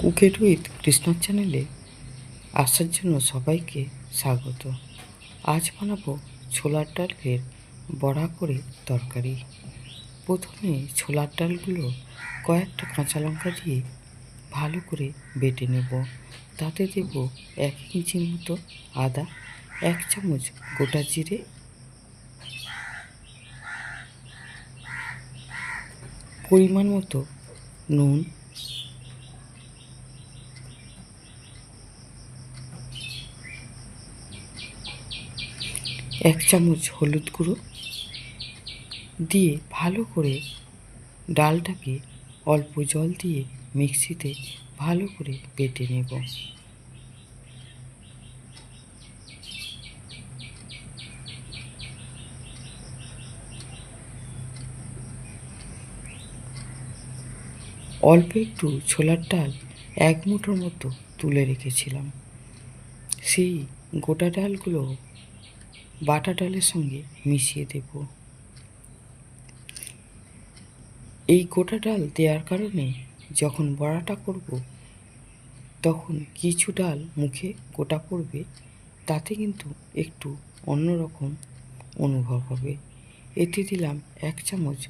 Cook it with কৃষ্ণার চ্যানেলে আসার জন্য সবাইকে স্বাগত। আজ বানাবো ছোলার ডালের বড়া করে তরকারি। প্রথমে ছোলার ডালগুলো কয়েকটা কাঁচা লঙ্কা দিয়ে ভালো করে বেটে নেব। তাতে দেব এক ইঞ্চির মতো আদা, এক চামচ গোটা জিরে, পরিমাণ মতো নুন এক চামচ হলুদ গুঁড়ো দিয়ে ভালো করে ডালটাকে অল্প জল দিয়ে মিক্সিতে ভালো করে বেটে নেব। অল্প একটু ছোলার ডাল এক মুঠোর মতো তুলে রেখেছিলাম। সেই গোটা ডালগুলো বাটা ডালের সঙ্গে মিশিয়ে দেব। এই গোটা ডাল দেওয়ার কারণে যখন বড়াটা করব, তখন কিছু ডাল মুখে গোটা পড়বে, তাতে কিন্তু একটু অন্যরকম অনুভব হবে। এতে দিলাম এক চামচ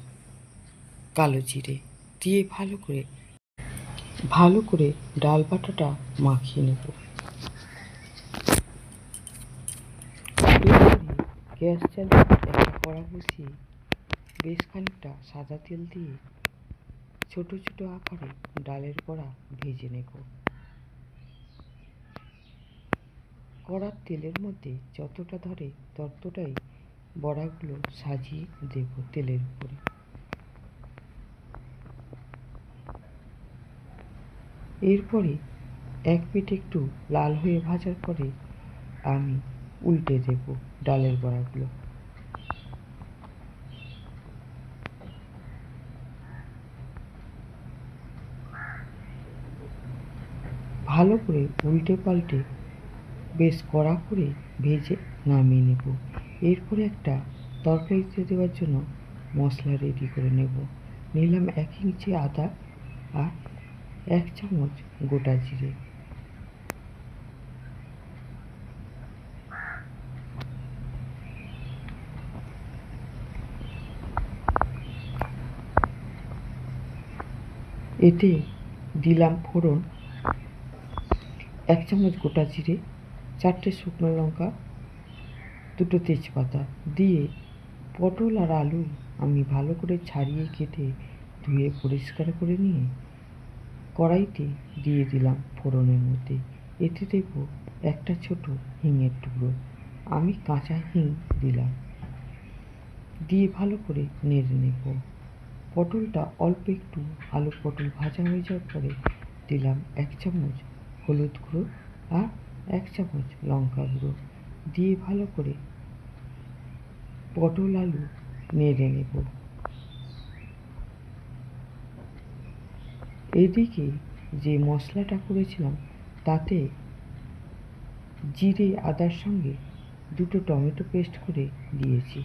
কালো জিরে, দিয়ে ভালো করে ভালো করে ডাল বাটাটা মাখিয়ে নেব এরপরে গ্যাস চালিয়ে একটা কড়া বসিয়ে বেশ খানিকটা সাদা তেল দিয়ে ছোট ছোট আকারে ডালের কড়া ভেজে নেব। কড়ার তেলের মধ্যে যতটা ধরে ততটাই বড়াগুলো সাজিয়ে দেব তেলের উপরে। এরপরে এক পিঠ একটু লাল হয়ে ভাজার পরে আমি উল্টে দেব। ডালের বড়াগুলো। ভালো করে উল্টে পাল্টে বেশ কড়া করে ভেজে নামিয়ে নেব। এরপরে একটা তরকারিতে দেওয়ার জন্য মশলা রেডি করে নেব। নিলাম এক ইঞ্চি আদা আর এক চামচ গোটা জিরে। এতে দিলাম ফোড়ন, এক চামচ গোটা জিরে, চারটে শুকনো লঙ্কা, দুটো তেজপাতা দিয়ে পটল আর আলু আমি ভালো করে ছাড়িয়ে কেটে ধুয়ে পরিষ্কার করে নিয়ে কড়াইতে দিয়ে দিলাম ফোড়নের মধ্যে। এতে দেব একটা ছোট হিঙের টুকরো। আমি কাঁচা হিং দিলাম। দিয়ে ভালো করে নেড়ে নেব। পটলটা অল্প একটু আলু পটল ভাজা হয়ে যাওয়ার পরে দিলাম এক চামচ হলুদ গুঁড়ো আর এক চামচ লঙ্কা গুঁড়ো। দিয়ে ভালো করে পটল আলু নেড়ে নেব। এদিকে যে মশলাটা করেছিলাম, তাতে জিরে, আদার সঙ্গে দুটো টমেটো পেস্ট করে দিয়েছি।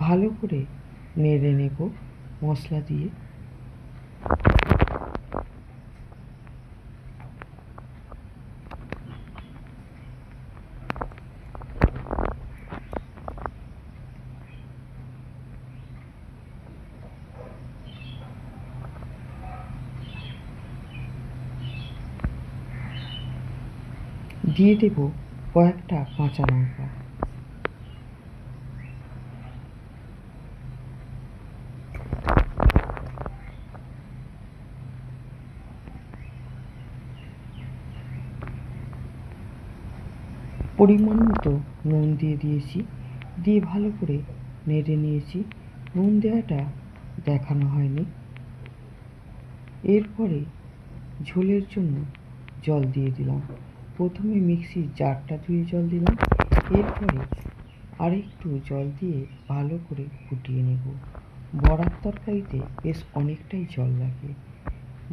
ভালো করে নেড়ে নেব মশলা দিয়ে। দিয়ে দেব কয়েকটা কাঁচা লঙ্কা। পরিমাণ মতো নুন দিয়ে দিয়েছি। দিয়ে ভালো করে নেড়ে নিয়েছি। নুন দেওয়াটা দেখানো হয়নি। এরপরে ঝোলের জন্য জল দিয়ে দিলাম। প্রথমে মিক্সির জারটা ধুয়ে জল দিলাম। এরপরে আরেকটু জল দিয়ে ভালো করে ফুটিয়ে নেব। বড়ার তরকারিতে বেশ অনেকটাই জল লাগে।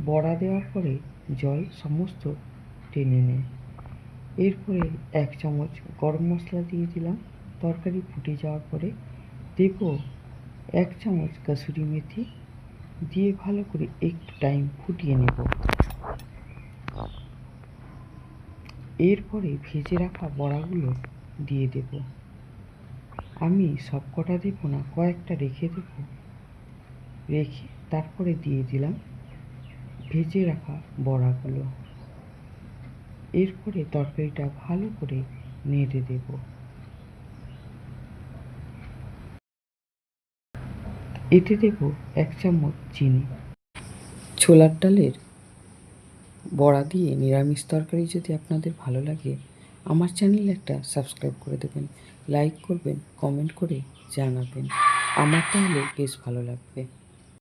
বড়া দেওয়ার পরে জল সমস্ত টেনে নেয় এরপরে এক চামচ গরম মশলা দিয়ে দিলাম। তরকারি ফুটে যাওয়ার পরে দেব এক চামচ কাসুরি মেথি দিয়ে ভালো করে একটু টাইম ফুটিয়ে নেব। এরপরে ভেজে রাখা বড়াগুলো দিয়ে দেব। আমি সব কটা দেবো না, কয়েকটা রেখে দেব। রেখে তারপরে দিয়ে দিলাম ভেজে রাখা বড়াগুলো। এরপরে তরকারিটা ভালো করে নেড়ে দেব। এতে দেব এক চামচ চিনি। ছোলার ডালের বড়া দিয়ে নিরামিষ তরকারি যদি আপনাদের ভালো লাগে, আমার চ্যানেলে একটা সাবস্ক্রাইব করে দেবেন, লাইক করবেন, কমেন্ট করে জানাবেন। আমার তাহলে বেশ ভালো লাগবে।